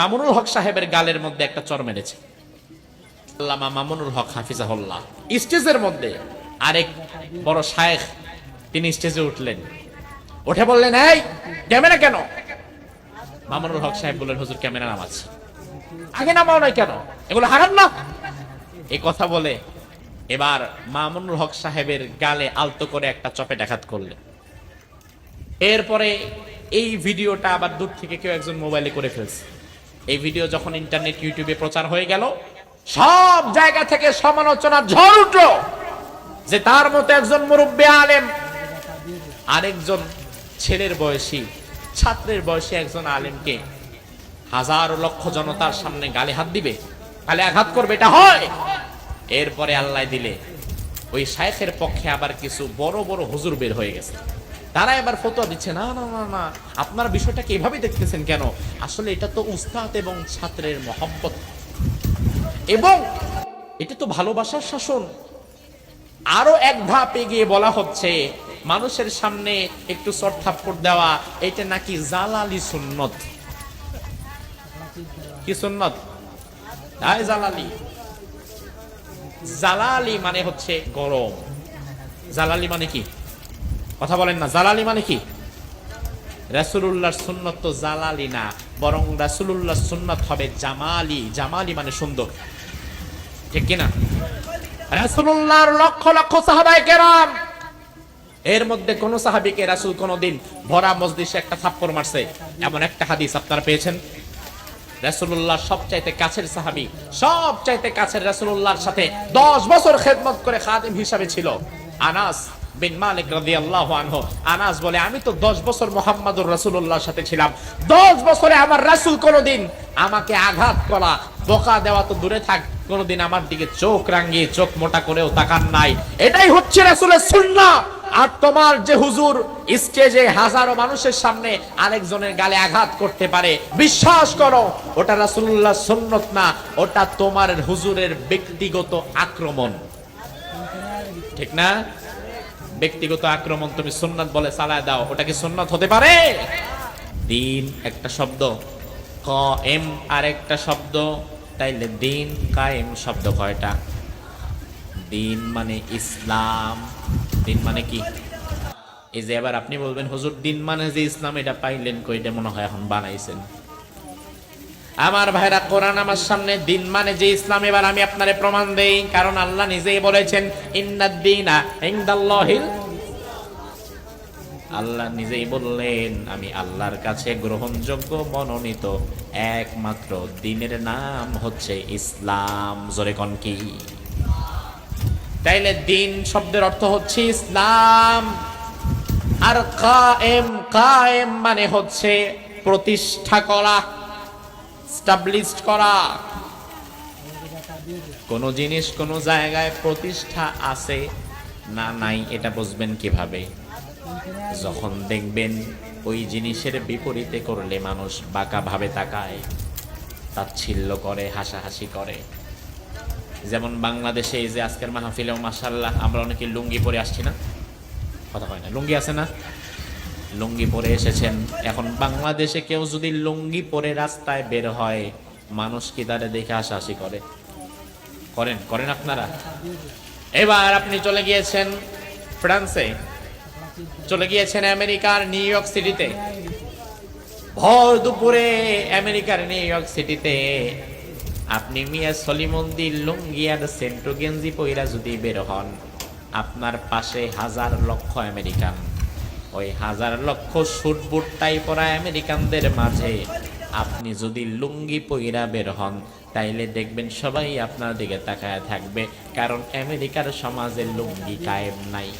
মামুনুল হক সাহেবের গালের মধ্যে একটা চর মেরেছে। আল্লামা মামুনুল হক হাফিজাহুল্লাহ। স্টেজের মধ্যে আরেক বড় শায়েখ, তিনি স্টেজে উঠলেন। উঠে বললেন, এই ক্যামেরা কেন? মামুনুল হক সাহেব বললেন, হুজুর, ক্যামেরা নামাচ্ছে আগে নামাও নাই কেন? এগুলো হারাম না? এই কথা বলে এবার মামুনুল হক সাহেবের গালে আলতো করে একটা চপে ডাকাত করলেন। এরপরে এই ভিডিওটা আবার দূর থেকে কেউ একজন মোবাইলে করে ফেলছে। এই ভিডিও যখন ইন্টারনেট, ইউটিউবে প্রচার হয়ে গেল, সব জায়গা থেকে সমালোচনা ঝড় উঠল যে তার মতো একজন মুরব্বী আলেম, আরেকজন ছেলের বয়সী, ছাত্রের বয়সী একজন আলেমকে হাজার লক্ষ জনতার সামনে গালে হাত দিবে, গালে আঘাত করবে, এটা হয়। এরপরে আল্লাহ দিলে, ওই শায়েখের পক্ষে আবার কিছু বড় বড় হুজুর বের হয়ে গেছে। তারা এবার ফতোয়া দিচ্ছে, না না না না, আপনারা বিষয়টাকে এভাবে দেখতেছেন কেন? আসলে এটা তো উস্তাদ এবং ছাত্রের মহব্বত। এবং এটা তো ভালোবাসার শাসন। আরও এক ধাপ এগিয়ে বলা হচ্ছে, মানুষের সামনে একটু চটথাপ্পড় দেওয়া, এটা নাকি জালালি সুন্নত। কি সুন্নত? আয় জালালি। জালালি মানে হচ্ছে গরম। জালালি মানে কি? কথা বলেন না, জালালি মানে কি? রাসূলুল্লাহর সুন্নত তো জালালি না, বরং রাসূলুল্লাহর সুন্নত হবে জামালি। জামালি মানে সুন্দর। ঠিক কিনা? রাসূলুল্লাহর লক্ষ লক্ষ সাহাবায়ে কেরাম, এর মধ্যে কোন সাহাবীকে রাসূল কোনদিন ভরা মজলিসে একটা থাপ্পড় মারছে। এমন একটা হাদিস আপনারা পেয়েছেন? রাসূলুল্লাহ সবচাইতে কাছের সাহাবী, সবচাইতে কাছের রাসূলুল্লাহর সাথে 10 বছর খেদমত করে খাদিম হিসাবে ছিল। আনাস বিন মালিক রাদিয়াল্লাহু আনহু। আনাস বলে, আমি তো 10 বছর মুহাম্মাদুর রাসূলুল্লাহর সাথে ছিলাম। 10 বছরে আমার রাসূল কোনদিন আমাকে আঘাত করা, বোকা দেওয়া তো দূরে থাক, কোনদিন আমার দিকে চোখ রাঙিয়ে চোখ মোটা করেও তাকান নাই। এটাই হচ্ছে রাসূলের সুন্নাহ। আর তোমার যে হুজুর, স্টেজে হাজারো মানুষের সামনে আরেকজনের গালে আঘাত করতে পারে, বিশ্বাস করো, ওটা রাসূলুল্লাহ সুন্নত না, ওটা তোমার হুজুরের ব্যক্তিগত আক্রমণ। ঠিক না? ব্যক্তিগত আক্রমণ তুমি সুন্নাত বলে চালায় দাও, ওটা কি সুন্নাত হতে পারে? দিন একটা শব্দ ক এম আর একটা শব্দ, তাইলে দিন কায়েম শব্দ কয়টা? দিন মানে ইসলাম, দিন মানে কি? এই যে এবার আপনি বলবেন, হুজুর, দিন মানে যে ইসলাম, এটা পাইলেন কই? এটা মনে হয় এখন বানাইছেন। আমার ভাইরা কোরআন আমার সামনে দিন মানে যে ইসলাম, এবার আমি আপনারে প্রমাণ দেই। কারণ আল্লাহ নিজেই বলেছেন আল্লাহ নিজেই বললেন, আমি আল্লাহর কাছে গ্রহণযোগ্য, মনোনীত, একমাত্র দিনের নাম হচ্ছে ইসলাম। জোরে কন কি? তাইলে দিন শব্দের অর্থ হচ্ছে ইসলাম। আর কায়েম কায়েম মানে হচ্ছে প্রতিষ্ঠা করা। স্টাবলিশড করা। কোন জিনিস কোন জায়গায় প্রতিষ্ঠা আছে না নাই, এটা বুঝবেন কীভাবে? যখন দেখবেন ওই জিনিসের বিপরীতে করলে মানুষ বাঁকা ভাবে তাকায়, তাচ্ছিল্য করে, হাসাহাসি করে। যেমন বাংলাদেশে এই যে আজকের মাহফিলেও মাসাল্লাহ আমরা অনেকে লুঙ্গি পরে আসছি না? কথা হয় না। লুঙ্গি আছে না? লুঙ্গি পরে এসেছেন। এখন বাংলাদেশে কেউ যদি লুঙ্গি পরে রাস্তায় বের হয়, মানুষ কি তারে দেখে হাসাহাসি করে? করেন করেন আপনারা? এবার আপনি চলে গিয়েছেন ফ্রান্সে। চলে গিয়েছেন আমেরিকার নিউ ইয়র্ক সিটিতে। ভর দুপুরে আমেরিকার নিউ ইয়র্ক সিটিতে। আপনি মিয়া সলিমন্দি লুঙ্গি আর সেন্ট্রো গেঞ্জি পইরা যদি বের হন, আপনার পাশে হাজার লক্ষ আমেরিকান। ওই হাজার লক্ষ সুট বুট টাই পরা আমেরিকানদের মাঝে। আপনি যদি লুঙ্গি পইরা বের হন, তাইলে দেখবেন সবাই আপনার দিকে তাকায় থাকবে, কারণ আমেরিকার সমাজের লুঙ্গি কায়েম নাই।